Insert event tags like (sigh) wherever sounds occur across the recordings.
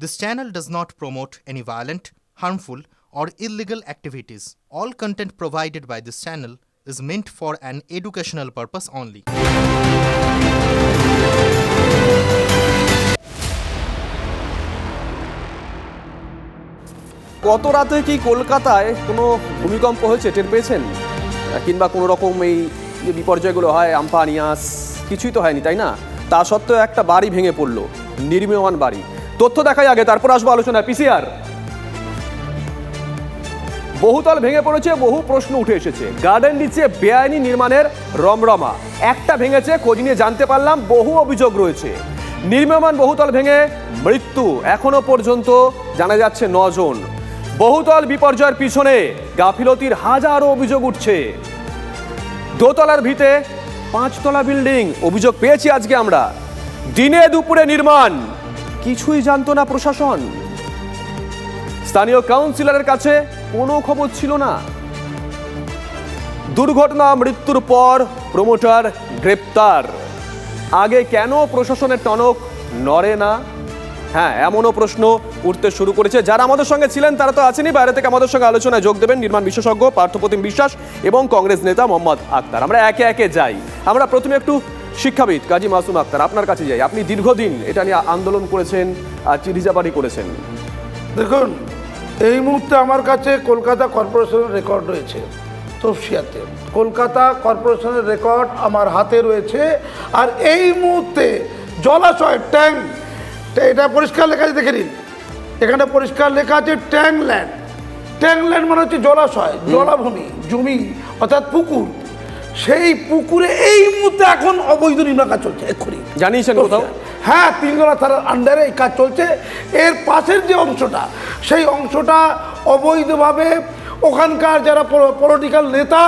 This channel does not promote any violent, harmful, or illegal activities. All content provided by this channel is meant for an educational purpose only. গত রাতে কি কলকাতায় কোনো ভূমিকম্প হয়েছে টের পেয়েছেন কিংবা কোনো রকম এই যে বিপর্যয়গুলো হয় আমফানিয়াস কিছুই তো হয়নি তাই না তা সত্ত্বেও একটা বাড়ি ভেঙে পড়ল নির্মীয়মান বাড়ি তথ্য দেখাই আগে, তারপর আসব আলোচনা পিসিআর বহুতল ভেঙে পড়েছে, বহু প্রশ্ন উঠে এসেছে। গার্ডেন নিচে বেআইনি নির্মাণের রমরমা। একটা ভেঙেছে, খোঁজ নিয়ে জানতে পারলাম, বহু অভিযোগ রয়েছে। নির্মীয়মান বহুতল ভেঙে মৃত্যু, এখনও পর্যন্ত জানা যাচ্ছে নজন। বহুতল বিপর্যয়ের পিছনে গাফিলতির হাজারো অভিযোগ উঠছে। দোতলার ভিতে পাঁচতলা বিল্ডিং, অভিযোগ পেয়েছি আজকে আমরা। দিনে দুপুরে নির্মাণ কিছুই জানতো না প্রশাসন। স্থানীয় কাউন্সিলরের কাছে কোনো খবর ছিল না। দুর্ঘটনা, মৃত্যুর পর প্রমোটার গ্রেপ্তার। আগে কেন প্রশাসনের টনক নড়ে না? হ্যাঁ এমনও প্রশ্ন উঠতে শুরু করেছে। যারা আমাদের সঙ্গে ছিলেন, তারা তো আছেনই। বাইরে থেকে আমাদের সঙ্গে আলোচনায় যোগ দেবেন নির্মাণ বিশেষজ্ঞ পার্থপ্রতিম বিশ্বাস এবং কংগ্রেস নেতা মোহাম্মদ আক্তার। আমরা একে একে যাই। আমরা প্রথমে একটু শিক্ষাবিদ কাজী মাসুম আক্তার আপনার কাছে যাই। আপনি দীর্ঘদিন এটা নিয়ে আন্দোলন করেছেন আর চিঠিচাপাটি করেছেন। দেখুন এই মুহূর্তে আমার কাছে কলকাতা কর্পোরেশনের রেকর্ড রয়েছে তফসিয়াতে। কলকাতা কর্পোরেশনের রেকর্ড আমার হাতে রয়েছে আর এই মুহূর্তে জলাশয় ট্যাঙ্ক এটা পরিষ্কার লেখা আছে দেখে নিন। এখানে পরিষ্কার লেখা আছে ট্যাঙ্ক ল্যান্ড ট্যাঙ্ক ল্যান্ড মানে হচ্ছে জলাশয় জলাভূমি জমি অর্থাৎ পুকুর। সেই পুকুরে এই মুহূর্তে এখন অবৈধ নির্মাণ কাজ চলছে এক্ষুনি। জানিয়েছেন কোথাও? হ্যাঁ তিনজলা থানার আন্ডারে এই কাজ চলছে। এর পাশের যে অংশটা সেই অংশটা অবৈধভাবে ওখানকার যারা পলিটিক্যাল নেতা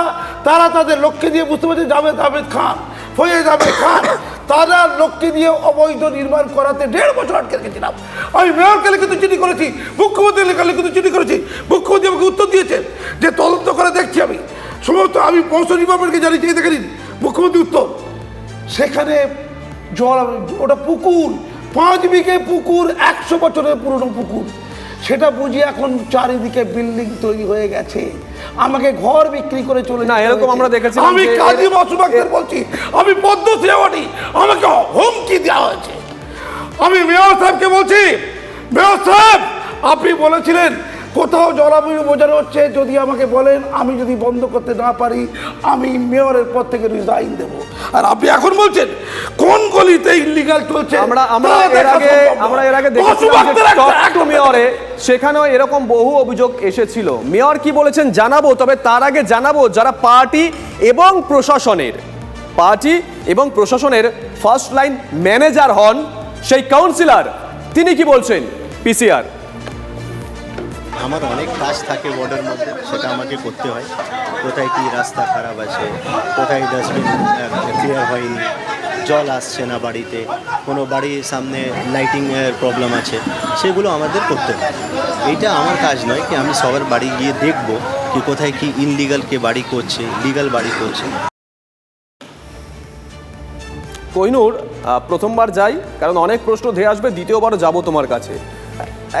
তারা তাদের লক্ষ্যে দিয়ে বুঝতে পারছে জাভেদ আহমেদ খান ফয়েজ আহমেদ খান তারা লক্ষ্যে দিয়ে অবৈধ নির্মাণ করাতে দেড় বছর আটকে রেখেছিলাম। আমি মেয়রকে লিখিত চিঠি করেছি মুখ্যমন্ত্রী লেখা লিখিত চিঠি করেছি মুখ্যমন্ত্রী আমাকে উত্তর দিয়েছেন যে তদন্ত করে দেখছি আমি। সমস্ত আমি মৌসুম ডিপার্টমেন্টকে জানিয়েছি এই দেখে নিন। মুখ্যমন্ত্রী উত্তর সেখানে জল ওটা পুকুর পাঁচ বিঘে পুকুর একশো বছরের পুরনো পুকুর। সেটা বুঝি এখন চারিদিকে বিল্ডিং তৈরি হয়ে গেছে। আমাকে ঘর বিক্রি করে চলে না, এরকম আমরা দেখেছি আমি কাজী মাসুমাকদের বলছি আমি পদ্মশ্রী অ্যাওয়ার্ডি আমাকে হুমকি দেওয়া হয়েছে। আমি মেয়র সাহেবকে বলছি মেয়র সাহেব আপনি বলেছিলেন কোথাও জলাভূমি বোঝানো হচ্ছে যদি আমাকে বলেন আমি যদি বন্ধ করতে না পারি আমি মেয়রের পর থেকে রিজাইন দেবো। আর আপনি এখন বলছেন কোন গলিতে ইলিগাল চলছে আমরা আমরা এর আগে আমরা এর আগে দেখেছিলাম মেয়রে সেখানেও এরকম বহু অভিযোগ এসেছিল। মেয়র কি বলেছেন জানাব তবে তার আগে জানাব যারা পার্টি এবং প্রশাসনের পার্টি এবং প্রশাসনের ফার্স্ট লাইন ম্যানেজার হন সেই কাউন্সিলর তিনি কি বলছেন? পিসিআর আমার অনেক কাজ থাকে ওয়ার্ডের মধ্যে, সেটা আমাকে করতে হয়। কোথায় কি রাস্তা খারাপ আছে, কোথায় ডাস্টবিন ক্লিয়ার হয়নি, জল আসছে না বাড়িতে, কোনো বাড়ির সামনে লাইটিংয়ের প্রবলেম আছে, সেগুলো আমাদের করতে হয়। এইটা আমার কাজ নয় কি আমি সবার বাড়ি গিয়ে দেখব কি কোথায় কি ইনলিগাল কে বাড়ি করছে লিগাল বাড়ি করছে। কোহিনুর প্রথমবার যাই, কারণ অনেক প্রশ্ন ধেয়ে আসবে দ্বিতীয়বার যাব তোমার কাছে।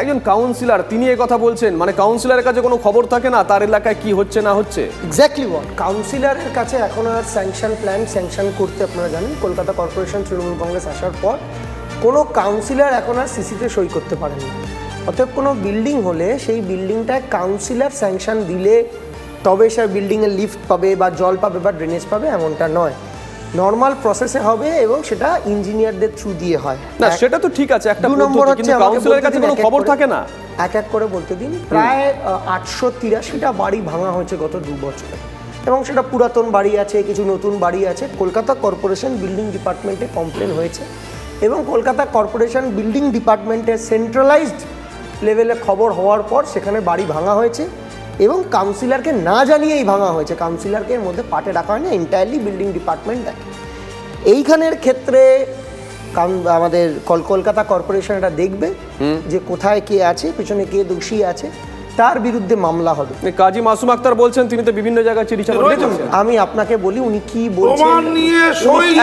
একজন কাউন্সিলর তিনি এ কথা বলছেন মানে কাউন্সিলরের কাছে কোনো খবর থাকে না, তার এলাকায় কি হচ্ছে না হচ্ছে? এক্স্যাক্টলি ওয়াট কাউন্সিলরের কাছে এখন আর স্যাংশন প্ল্যান স্যাংশন করতে আপনারা জানেন, কলকাতা কর্পোরেশন তৃণমূল কংগ্রেস আসার পর কোনো কাউন্সিলর এখন আর সিসিতে সই করতে পারেন না। অতএব কোনো বিল্ডিং হলে সেই বিল্ডিংটায় কাউন্সিলর স্যাংশন দিলে তবে সে বিল্ডিংয়ে লিফট পাবে বা জল পাবে বা ড্রেনেজ পাবে, এমনটা নয়। নর্মাল প্রসেসে হবে এবং সেটা ইঞ্জিনিয়ারদের থ্রু দিয়ে হয়। না সেটা তো ঠিক আছে একটা দু নম্বর হচ্ছে কাউন্সিলরের কাছে কোনো খবর থাকে না। এক এক করে বলতে দিন। প্রায় আটশো তিরাশিটা বাড়ি ভাঙা হয়েছে গত দু বছরে। এবং সেটা পুরাতন বাড়ি আছে কিছু নতুন বাড়ি আছে। কলকাতা কর্পোরেশন বিল্ডিং ডিপার্টমেন্টে কমপ্লেন হয়েছে। এবং কলকাতা কর্পোরেশন বিল্ডিং ডিপার্টমেন্টের সেন্ট্রালাইজড লেভেলে খবর হওয়ার পর সেখানে বাড়ি ভাঙা হয়েছে। এবং কাউন্সিলরকে না জানিয়েই ভাঙা হয়েছে। কাউন্সিলরকে এর মধ্যে পাটে রাখা হয়নি। এন্টায়ারলি বিল্ডিং ডিপার্টমেন্ট দেখে এইখানের ক্ষেত্রে আমাদের কল কলকাতা কর্পোরেশন এটা দেখবে যে কোথায় কে আছে পিছনে কে দোষী আছে তার বিরুদ্ধে মামলা হবে। কাজী মাসুম আক্তার বলছেন তিনি তো বিভিন্ন জায়গায় চিঠি আমি আপনাকে বলি উনি কি বলছেন? হয়ে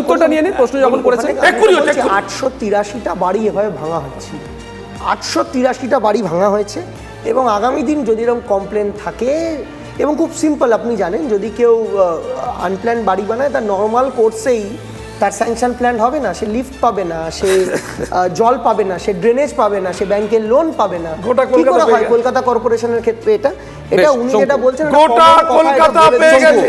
উত্তরটা নিয়ে নিন প্রশ্ন যখন আটশো তিরাশিটা বাড়ি এভাবে ভাঙা হচ্ছে। আটশো তিরাশিটা বাড়ি ভাঙা হয়েছে। এবং আগামী দিন যদি এরকম কমপ্লেন থাকে এবং খুব সিম্পল আপনি জানেন যদি কেউ আনপ্ল্যান বাড়ি বানায় তার নর্মাল কোর্সেই তার স্যাংশন প্ল্যান হবে না সে লিফ্ট পাবে না সে (laughs) জল পাবে না সে ড্রেনেজ পাবে না সে ব্যাংকের লোন পাবে না। গোটা কি করে হয় কলকাতা কর্পোরেশনের ক্ষেত্রে এটা? এটা উনি। যেটা বলছেন গোটা কলকাতা পেয়ে গেছে।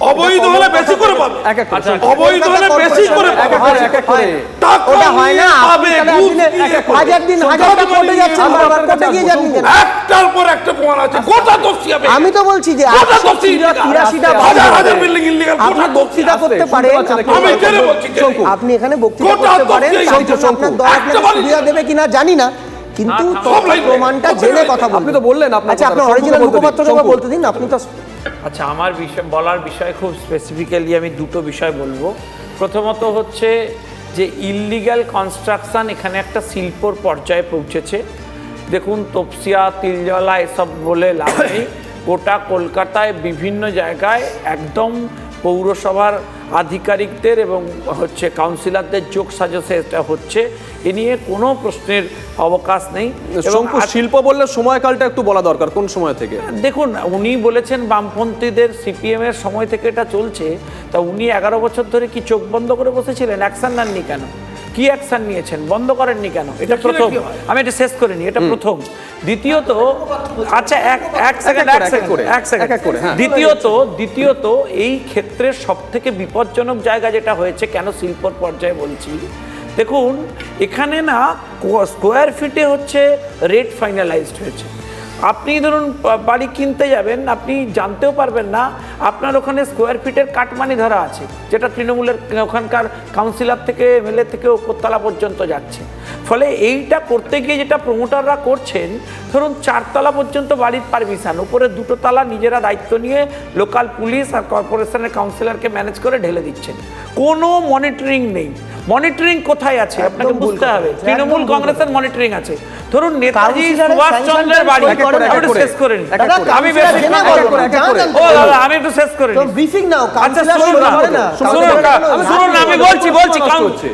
অবৈধ হলে বেশি করে পাবে। এক এক করে আচ্ছা, অবৈধ হলে বেশি করে পাবে। ওটা হয় না আপনি। হাজার দিন কোর্টে যাচ্ছেন কোর্টে গিয়ে একটার পর একটা প্রমাণ আছে গোটা আমি তো বলছি যে গোটা দোষী। illegal। তিরাশিটা আস্তে, বাড়ি হাজার হাজার বিল্ডিং ইল্লিগাল আপনি গোটা করতে আপনি- আমি বলছি আপনি এখানে বক্তৃতা করতে পারেন আপনার দল আপনাকে দেবে কিনা জানি না কিন্তু তথ্য প্রমাণটা জেনে কথা আপনি তো বললেন আচ্ছা আপনার অরিজিনাল মুখপাত্রকে বলতে দিন আপনি তো আচ্ছা আমার বিষয়, বলার বিষয় খুব স্পেসিফিক্যালি আমি দুটো বিষয় বলব। প্রথমত হচ্ছে যে ইললিগ্যাল কনস্ট্রাকশান এখানে একটা শিল্পর পর্যায়ে পৌঁছেছে। দেখুন, তপসিয়া, তিলজলা এসব বলে লাভ নেই। গোটা কলকাতায় বিভিন্ন জায়গায় একদম পৌরসভার আধিকারিকদের এবং হচ্ছে কাউন্সিলরদের যোগ সাজসে এটা হচ্ছে। এ নিয়ে কোনো প্রশ্নের অবকাশ নেই। শঙ্কু শিল্প বললে সময়কালটা একটু বলা দরকার কোন সময় থেকে? দেখুন উনি বলেছেন বামপন্থীদের সিপিএম এর সময় থেকে এটা চলছে। তা উনি এগারো বছর ধরে কি চোখ বন্ধ করে বসেছিলেন? অ্যাকশন নেননি কেন? কি অ্যাকশন নিয়েছেন? বন্ধ করেননি কেন? এটা প্রথম। আমি এটা শেষ করে নিই এটা প্রথম। দ্বিতীয়ত আচ্ছা এক এক সেকেন্ড এক সেকেন্ড করে, এক সেকেন্ড হ্যাঁ। দ্বিতীয়ত দ্বিতীয়ত এই ক্ষেত্রে সব থেকে বিপজ্জনক জায়গা যেটা হয়েছে কেন শিল্পর পর্যায়ে বলছি? দেখুন এখানে না স্কোয়ার ফিটে হচ্ছে রেট ফাইনালাইজড হয়েছে। আপনি ধরুন বাড়ি কিনতে যাবেন আপনি জানতেও পারবেন না আপনার ওখানে স্কোয়ার ফিটের কাটমানি ধরা আছে যেটা তৃণমূলের ওখানকার কাউন্সিলর থেকে এমএলএ থেকে উপরতলা পর্যন্ত যাচ্ছে। ফলে এইটা করতে গিয়ে যেটা প্রমোটাররা করছেন ধরুন চারতলা পর্যন্ত বাড়ির পারমিশন উপরে দুটো তলা নিজেরা দায়িত্ব নিয়ে লোকাল পুলিশ আর কর্পোরেশনের কাউন্সিলরকে ম্যানেজ করে ঢেলে দিচ্ছেন। কোনো মনিটরিং নেই। মনিটরিং কোথায় আছে? আপনাকে বুঝতে হবে। তৃণমূল কংগ্রেসের মনিটরিং আছে। ধরুন নেতাজি সুভাষচন্দ্রের বাড়ি। করেন একটু শেষ করে নিই। এক এক করে। আমি আমি একটু শেষ করে ব্রিফিং নাও আচ্ছা শুনুন না, শুনুন না, আমি বলছি বলছি।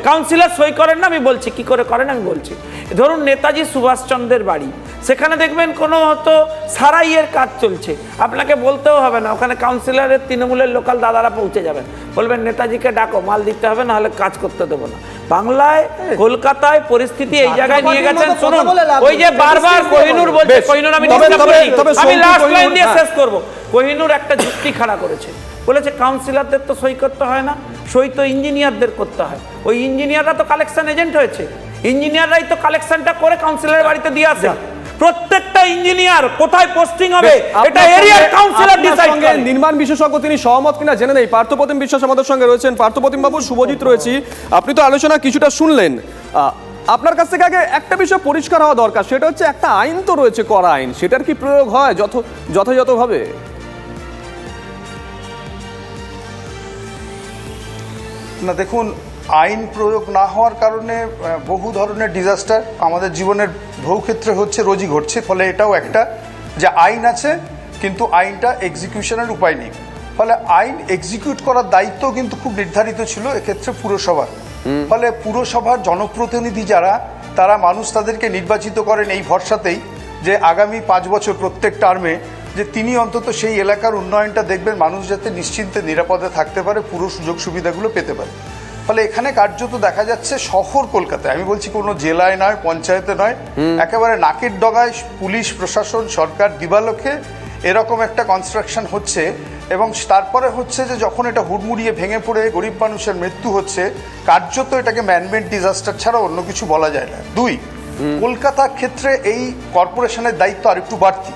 কাউন্সিলর সই করেন না আমি বলছি কি করে করেন আমি বলছি। ধরুন নেতাজি সুভাষচন্দ্রের বাড়ি। সেখানে দেখবেন কোনো হয়তো সারাইয়ের কাজ চলছে। আপনাকে বলতেও হবে না ওখানে কাউন্সিলরের তৃণমূলের লোকাল দাদারা পৌঁছে যাবেন। বলবেন নেতাজিকে ডাকো মাল দিতে হবে নাহলে কাজ করতে দেবো না। বাংলায় কলকাতায় পরিস্থিতি এই জায়গায় নিয়ে গেছেন শুনুন। ওই যে বারবার কোহিনুর বলছে কোহিনুর আমি আমি লাস্ট লাইন দিয়ে। শেষ করব। কোহিনুর একটা যুক্তি খাড়া করেছে। বলেছে কাউন্সিলরদের তো সই করতে হয় না সই তো ইঞ্জিনিয়ারদের করতে হয়। ওই ইঞ্জিনিয়াররা তো কালেকশন এজেন্ট হয়েছে। ইঞ্জিনিয়াররাই তো কালেকশনটা করে কাউন্সিলরের বাড়িতে দিয়ে আসে। প্রত্যেকটা ইঞ্জিনিয়ার কোথায় পোস্টিং হবে এটা এরিয়ার কাউন্সিলর ডিসাইড করে। নির্মাণ বিশেষজ্ঞ তিনি সহমত কিনা জেনে নেই। পার্থপ্রতিম বিশ্বাস আমাদের সঙ্গে রয়েছেন। পার্থপ্রতিম বাবু শুভজিৎ রয়েছি। আপনি তো আলোচনা কিছুটা শুনলেন। আপনার কাছ থেকে আগে একটা বিষয় পরিষ্কার হওয়া দরকার সেটা হচ্ছে একটা আইন তো রয়েছে করা আইন। সেটার কি প্রয়োগ হয় যথ যথাযথভাবে? না দেখুন আইন প্রয়োগ না হওয়ার কারণে বহু ধরনের ডিজাস্টার আমাদের জীবনের বহু ক্ষেত্রে হচ্ছে রোজই ঘটছে। ফলে এটাও একটা যে আইন আছে কিন্তু আইনটা এক্সিকিউশনের উপায় নেই। ফলে আইন এক্সিকিউট করার দায়িত্ব কিন্তু খুব নির্ধারিত ছিল এক্ষেত্রে পুরসভার। ফলে পুরসভার জনপ্রতিনিধি যারা তারা মানুষ তাদেরকে নির্বাচিত করেন এই ভরসাতেই যে আগামী পাঁচ বছর প্রত্যেক টার্মে যে তিনি অন্তত সেই এলাকার উন্নয়নটা দেখবেন মানুষ যাতে নিশ্চিন্তে নিরাপদে থাকতে পারে পুরো সুযোগ সুবিধাগুলো পেতে পারে। ফলে এখানে কার্যত দেখা যাচ্ছে শহর কলকাতায় আমি বলছি কোনো জেলায় নয় পঞ্চায়েতে নয় একেবারে নাকের ডগায় পুলিশ প্রশাসন সরকার দিবালোকে এরকম একটা কনস্ট্রাকশন হচ্ছে এবং তারপরে হচ্ছে যে যখন এটা হুড়মুড়িয়ে ভেঙে পড়ে গরিব মানুষের মৃত্যু হচ্ছে কার্যত এটাকে ম্যানমেড ডিজাস্টার ছাড়া অন্য কিছু বলা যায় না। দুই কলকাতার ক্ষেত্রে এই কর্পোরেশনের দায়িত্ব আর একটু বাড়তি।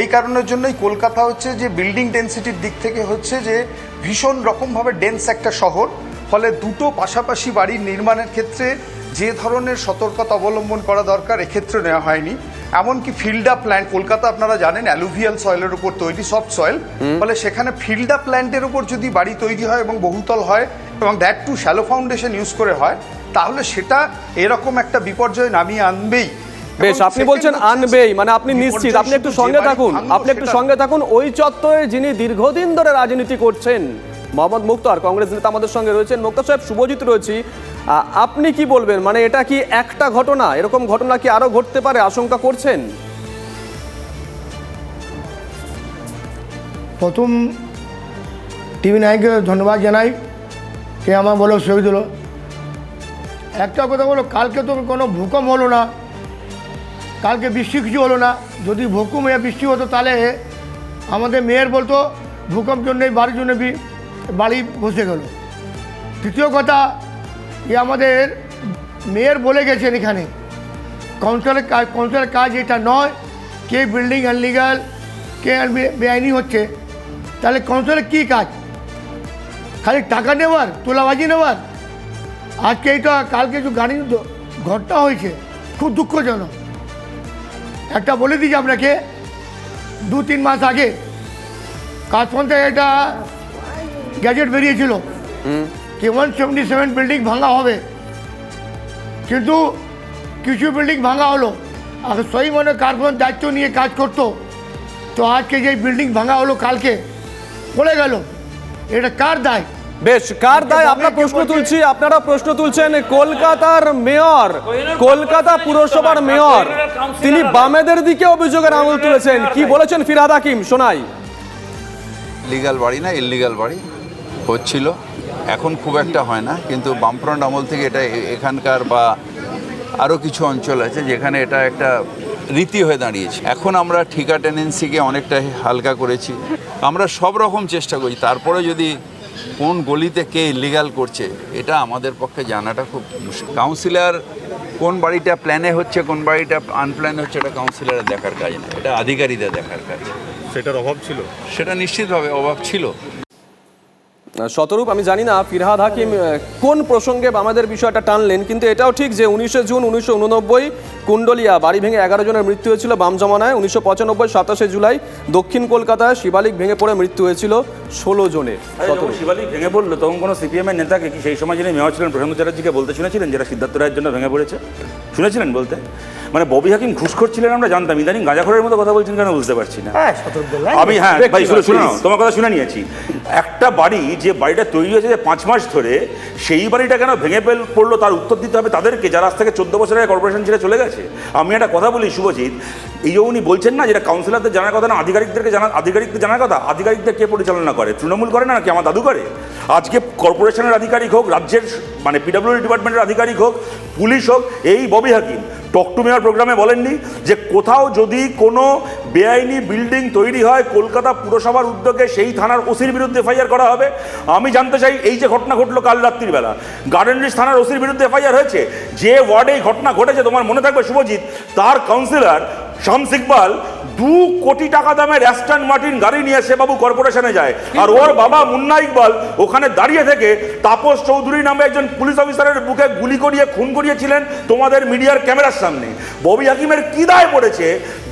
এই কারণের জন্যই কলকাতা হচ্ছে যে বিল্ডিং ডেন্সিটির দিক থেকে হচ্ছে যে ভীষণ রকমভাবে ডেন্স একটা শহর। ফলে দুটো পাশাপাশি বাড়ির নির্মাণের ক্ষেত্রে যে ধরনের সতর্কতা অবলম্বন করা দরকার এক্ষেত্রে নেওয়া হয়নি। এমনকি ফিল্ড আপ প্ল্যান্ট কলকাতা আপনারা জানেন অ্যালুভিয়াল সয়েলের উপর তৈরি সফট সয়েল ফলে সেখানে ফিল্ড আপ প্ল্যান্টের উপর যদি বাড়ি তৈরি হয় এবং বহুতল হয় এবং that to shallow foundation use করে হয় তাহলে সেটা এরকম একটা বিপর্যয় নামিয়ে আনবেই। বেশ আপনি বলছেন আনবেই মানে আপনি নিশ্চিত আপনি একটু সঙ্গে থাকুন আপনি একটু সঙ্গে থাকুন। ওই চত্বরে যিনি দীর্ঘদিন ধরে রাজনীতি করছেন মোহাম্মদ মুক্তার, কংগ্রেস নেতা আমাদের সঙ্গে রয়েছেন। মুক্তার সাহেব, শুভজিৎ রয়েছি। আপনি কি বলবেন? মানে এটা কি একটা ঘটনা? এরকম ঘটনা কি আরও ঘটতে পারে? আশঙ্কা করছেন? প্রথম টিভি নাইনকে ধন্যবাদ জানাই, কে আমার বলো সুযোগ দিল একটা কথা বলো, কালকে তো কোনো ভূকম্প হলো না, কালকে বৃষ্টি কিছু হলো না। যদি ভূকম্প বৃষ্টি হতো, তাহলে আমাদের মেয়ের বলতো, ভূকম্প জন্য বাড়ির জন্য বাড়ি বসে গেল। তৃতীয় কথা যে আমাদের মেয়ের বলে গেছেন এখানে কাউন্সিলের কাজ কাউন্সিলের কাজ এটা নয়, কে বিল্ডিং আনলিগাল কে বেআইনি হচ্ছে। তাহলে কাউন্সিলের কী কাজ? খালি টাকা নেওয়ার, তোলাবাজি নেওয়ার? আজকে এইটা, কালকে যে গাড়ি ঘটনা হয়েছে, খুব দুঃখজনক। একটা বলে দিচ্ছি আপনাকে দু তিন মাস আগে কাজপন থেকে এটা গ্যাজেট বেরিয়েছিল। কি ওয়ান সেভেন্টি সেভেন বিল্ডিং ভাঙা হবে। কিন্তু কিছু বিল্ডিং ভাঙা হলো। আর সেই মনে কার্বন দায়িত্ব নিয়ে কাজ করতো। তো আজকে যে বিল্ডিং ভাঙা হলো কালকে পড়ে গেল। এটা কার দায়? বেশ কার দায়? আপনার প্রশ্ন তুলছি আপনারা প্রশ্ন তুলছেন। কলকাতার মেয়র কলকাতা পুরসভার মেয়র তিনি বামেদের দিকে অভিযোগের আঙুল তুলেছেন। কি বলেছেন ফিরহাদ হাকিম? শোনাই। লিগাল বাড়ি না ইললিগাল বাড়ি? হচ্ছিল। এখন খুব একটা হয় না কিন্তু বামফ্রন্ট আমল থেকে এটা এ- এখানকার বা আরও কিছু অঞ্চল আছে যেখানে এটা একটা রীতি হয়ে দাঁড়িয়েছে। এখন আমরা ঠিকা টেনেন্সিকে অনেকটা হালকা করেছি। আমরা সব রকম চেষ্টা করি। তারপরে যদি কোন গলিতে কে ইলিগাল করছে এটা আমাদের পক্ষে জানাটা খুব মুশকিল। কাউন্সিলর কোন বাড়িটা প্ল্যানে হচ্ছে কোন বাড়িটা আনপ্ল্যান হচ্ছে এটা কাউন্সিলরের দেখার কাজ না। এটা আধিকারিকদের দেখার কাজ। সেটার অভাব ছিল? সেটা নিশ্চিতভাবে অভাব ছিল। শতরূপ আমি জানি না ফিরহাদ হাকিম কোন প্রসঙ্গে আমাদের বিষয়টা টানলেন কিন্তু এটাও ঠিক যে উনিশে জুন উনিশশো উননব্বই কুণ্ডলিয়া বাড়ি ভেঙে এগারো জনের মৃত্যু হয়েছিল বাম জমানায় উনিশশো পঁচানব্বই সাতাশে জুলাই দক্ষিণ কলকাতায় শিবালিক ভেঙে পড়ে মৃত্যু হয়েছিল ষোলো জনের শিবালিক ভেঙে পড়ল তখন কোনো সিপিএমের নেতাকে কি সেই সময় যিনি মেয়র ছিলেন প্রশান্ত চ্যাটার্জিকে বলতে শুনেছিলেন যেটা সিদ্ধার্থ রায়ের জন্য ভেঙে পড়েছে? শুনেছিলেন বলতে? মানে ববি হাকিম ঘুষখোর ছিলেন আমরা জানতাম ইদানিং গাঁজাখোরের মতো কথা বলছেন কেন বুঝতে পারছি না। হ্যাঁ আমি হ্যাঁ ভাই শুনে শুনে তোমার কথা শুনে নিয়েছি। একটা বাড়ি যে বাড়িটা তৈরি হয়েছে যে পাঁচ মাস ধরে সেই বাড়িটা কেন ভেঙে পেল পড়ল তার উত্তর দিতে হবে তাদেরকে যারা আজ থেকে চোদ্দ বছর আগে কর্পোরেশন ছেড়ে চলে গেছে। আমি একটা কথা বলি শুভজিৎ এই যে উনি বলছেন না যেটা কাউন্সিলরদের জানার কথা না, আধিকারিকদেরকে জানা, আধিকারিকদের জানার কথা? আধিকারিকদের কে পরিচালনা করে? তৃণমূল করে না নাকি আমার দাদু করে? আজকে কর্পোরেশনের আধিকারিক হোক, রাজ্যের মানে পিডব্লিউডি ডিপার্টমেন্টের আধিকারিক হোক, পুলিশ হোক, এই ববি হাকিম টক টু মেয়ার প্রোগ্রামে বলেননি যে কোথাও যদি কোনো বেআইনি বিল্ডিং তৈরি হয়, কলকাতা পুরসভার উদ্যোগে সেই থানার ওসির বিরুদ্ধে এফআইআর করা হবে। আমি জানতে চাই, এই যে ঘটনা ঘটলো কাল রাত্রির বেলা গার্ডেন থানার ওসির বিরুদ্ধে এফআইআর হয়েছে? যে ওয়ার্ডে এই ঘটনা ঘটেছে, তোমার মনে থাকবে শুভজিৎ, তার কাউন্সিলর শামস ইকবাল দু কোটি টাকা দামের অ্যাস্টন মার্টিন গাড়ি নিয়ে সে বাবু কর্পোরেশনে যায়। আর ওর বাবা মুন্না ইকবাল ওখানে দাঁড়িয়ে থেকে তাপস চৌধুরী নামে একজন পুলিশ অফিসারের বুকে গুলি করিয়ে খুন করিয়েছিলেন তোমাদের মিডিয়ার ক্যামেরার সামনে। ববি হাকিমের কি দায় পড়েছে?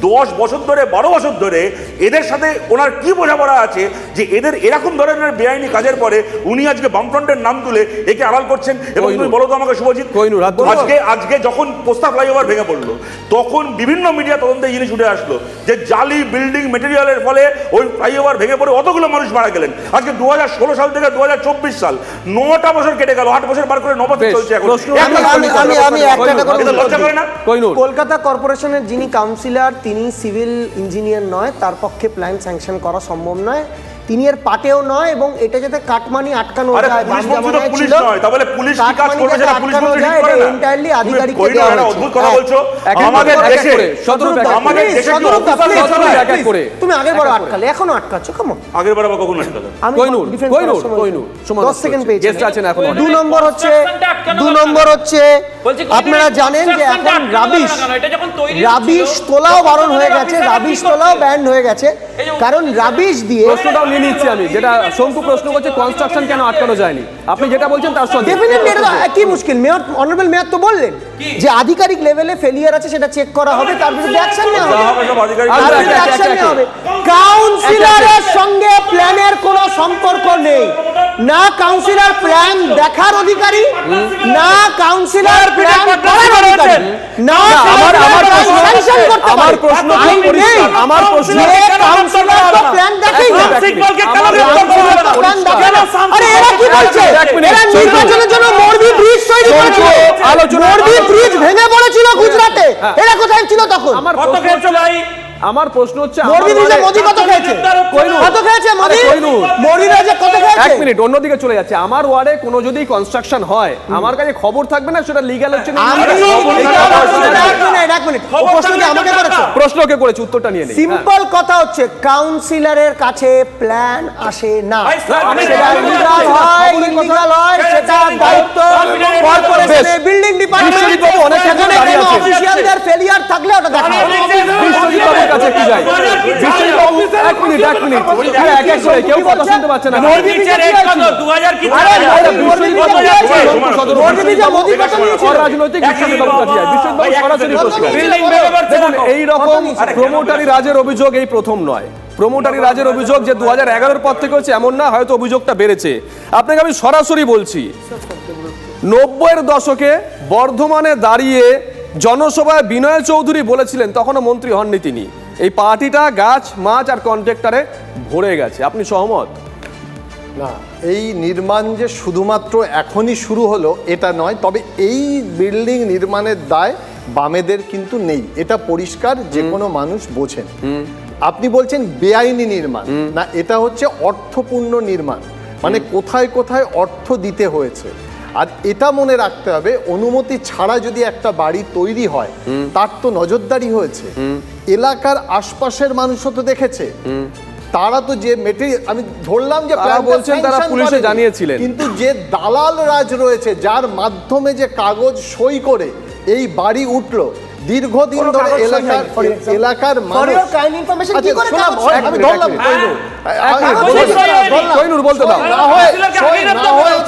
দশ বছর ধরে বারো বছর ধরে এদের সাথে ওনার কি বোঝাপড়া আছে যে এদের এরকম ধরনের বেআইনি কাজের পরে উনি আজকে বামফ্রন্টের নাম তুলে একে আড়াল করছেন? এবং তুমি বলো তো আমাকে শুভজিৎ। আজকে আজকে যখন পোস্তা ফ্লাইওভার ভেঙে পড়ল তখন বিভিন্ন মিডিয়া তদন্তে জিনিস উঠে আসলো যে জালি বিল্ডিং মেটেরিয়ালের ফলে ওই ফ্লাইওভার ভেঙে পড়ে অতগুলো মানুষ মারা গেলেন। আজকে দু সাল থেকে দু সাল নটা বছর কেটে গেল আট বছর বার করে ন বছর চলছে এখন। কলকাতা কর্পোরেশনের যিনি কাউন্সিলর তিনি সিভিল ইঞ্জিনিয়ার নয় তার পক্ষে প্ল্যান স্যাংশন করা সম্ভব নয়। তিনি এর পাটেও নয় এবং এটা যাতে কাটমানি আটকানো আরে যায় পুলিশ বাম মন্ত্রী তো জামানায় পুলিশ ছিল, নয়। তাহলে পুলিশ কি কাজ করবে সেটা পুলিশ মন্ত্রী ঠিক করে না? তুমি দেওয়া হয়েছে। অদ্ভুত কথা। বলছো। আমাদের দেশে। আমাদের দেশে কি। করে। আগের বার আটকালে। এখনও আটকাচ্ছ? কেমন আগের বার আবার কখন আসলো আমি কইনুর, defend কইনুর, করার সময় কইনুর, সমান দশ উত্তর সেকেন্ড হচ্ছে। পেয়েছেন আছেন এখনও অনেক। দু নম্বর হচ্ছে দু নম্বর হচ্ছে আপনারা জানেন যে এখন রাবিশ রাবিশ তোলাও বারণ হয়ে গেছে। রাবিশ তোলাও ব্যান্ড হয়ে গেছে। কারণ রাবিশ দিয়ে প্রশ্নটাও নিচ্ছি আমি যেটা শঙ্কু প্রশ্ন করছে কনস্ট্রাকশন কেন আটকানো যায়নি? আপনি যেটা বলছেন তার সঙ্গে ডেফিনেটলি এটা কি মুশকিল? মেয়র অনারেবল মেয়র তো বললেন যে আধিকারিক লেভেলে ফেলিয়ার আছে সেটা চেক করা হবে তার বিরুদ্ধে অ্যাকশন নেওয়া হবে। action একে, নেওয়া হবে। কাউন্সিলরের সঙ্গে প্ল্যানের কোনো সম্পর্ক নেই। না কাউন্সিলর প্ল্যান দেখার অধিকারী না কাউন্সিলর প্ল্যান করার অধিকারী। না আমার আমার প্রশ্ন আমার প্রশ্ন আমার প্রশ্ন কাউন্সিলর প্ল্যান সিকবলকে কেন করা প্রশ্ন না? প্ল্যান দেখে কেন না। শামসুল আরে এরা কি বলছে এরা নির্বাচনের জন্য মরবি ব্রিজ তৈরি করেছিল আলোচনা- মরবি ব্রিজ ভেঙে পড়েছিল গুজরাটে হ্যাঁ। এরা কোথায় ছিল তখন আমার কত খেয়েছো ভাই আমার প্রশ্ন হচ্ছে আমার মরবি ব্রিজে ওয়ার্ডে- মোদি কত খেয়েছে? কত খেয়েছে মোদি? আরে কইনুর। কত খেয়েছে? এক মিনিট অন্যদিকে চলে যাচ্ছে। আমার ওয়ার্ডে কোনো যদি কনস্ট্রাকশন হয় আমার কাছে খবর থাকবে না সেটা লিগ্যাল হচ্ছে না। এক মিনিট আমাকে করেছ? প্রশ্ন কে করেছে? উত্তরটা নিয়ে নেই। সিম্পল কথা হচ্ছে কাউন্সিলরের কাছে প্ল্যান আসে না। সেটা দায়িত্ব কর্পোরেশনের বিল্ডিং ডিপার্টমেন্ট আছেন। অফিসিয়ালদের ফেলিয়ার থাকলে ওটা দেখা বাবুর কাছে কি যায় বিশ্বজিৎ বাবু এক মিনিট এক মিনিট আরে এক এক করে কেউ কথা শুনতে পাচ্ছে না মরবিচের রেট কত? 2000 কি আরে চার হাজার? মরবি বিশ্বজিৎ ব্রিজে বাবু কি হয়েছে? শঙ্কু সদর মরবি ব্রিজে মোদি কত নিয়েছিল? অরাজনৈতিক বিশ্বজিৎ বাবুর কাছে যায় বিশ্বজিৎ বাবু সরাসরি প্রশ্ন করে। বিল্ডিং ভেঙে পড়ছে দেখুন দেখো। এই রকম প্রমোটারি রাজের অভিযোগ এই প্রথম নয় প্রমোটারি রাজের অভিযোগ যে দু হাজার এগারোর পর থেকে হচ্ছে এমন না হয়তো অভিযোগটা বেড়েছে আপনাকে আমি সরাসরি বলছি নব্বইয়ের দশকে বর্ধমানে দাঁড়িয়ে জনসভায় বিনয় চৌধুরী বলেছিলেন তখনও মন্ত্রী হননি তিনি। এই পার্টিটা গাছ মাছ আর কন্ট্রাক্টরে ভরে গেছে। আপনি সহমত? না এই নির্মাণ যে শুধুমাত্র এখনই শুরু হলো এটা নয় তবে এই বিল্ডিং নির্মাণের দায় বামেদের কিন্তু নেই। এটা পরিষ্কার যে কোনো মানুষ বোঝেন। আপনি বলছেন বেআইনি নির্মাণ। না এটা হচ্ছে অর্থপূর্ণ নির্মাণ। মানে কোথায় কোথায় অর্থ দিতে হয়েছে আর এটা মনে রাখতে হবে অনুমতি ছাড়া যদি একটা বাড়ি তৈরি হয় তার তো নজরদারি হয়েছে। এলাকার আশপাশের মানুষও তো দেখেছে। তারা তো যে মেটেরিয়াল আমি ধরলাম যে বলছেন তারা পুলিশে জানিয়েছিলেন। কিন্তু যে দালাল রাজ রয়েছে যার মাধ্যমে যে কাগজ সই করে এই বাড়ি উঠল দীর্ঘদিন ধরে এলাকার। এলাকার আচ্ছা, আমি ধরলাম কইনুর। ধরলাম, কইনুর বলতে দাও না হয়।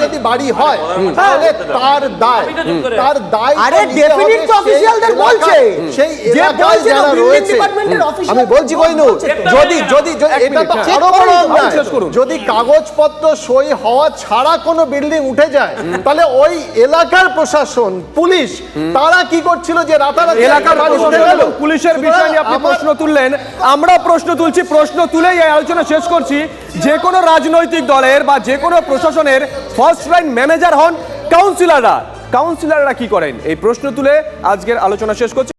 যদি বাড়ি হয় তাহলে তার দায় তার দায় আরে হবে তো সেই এলাকায়- যারা রয়েছে আমি বলছি কইনুর যদি যদি যদি এটা তো আরও বড় অন্যায়। যদি কাগজপত্র সই হওয়া ছাড়া কোনো বিল্ডিং উঠে যায় তাহলে ওই এলাকার প্রশাসন পুলিশ তারা কি করছিল যে রাতারাতি এলাকার একটা উঠে গেল? পুলিশের বিষয় নিয়ে আপনি প্রশ্ন তুললেন আমরা প্রশ্ন তুলছি প্রশ্ন তুলেই এই আলোচনা শেষ করছি। যে কোনো রাজনৈতিক দলের বা যে কোনো প্রশাসনের ফার্স্ট লাইন ম্যানেজার হন কাউন্সিলররা কাউন্সিলররা কি করেন? এই প্রশ্ন তুলে আজকের আলোচনা শেষ করছি।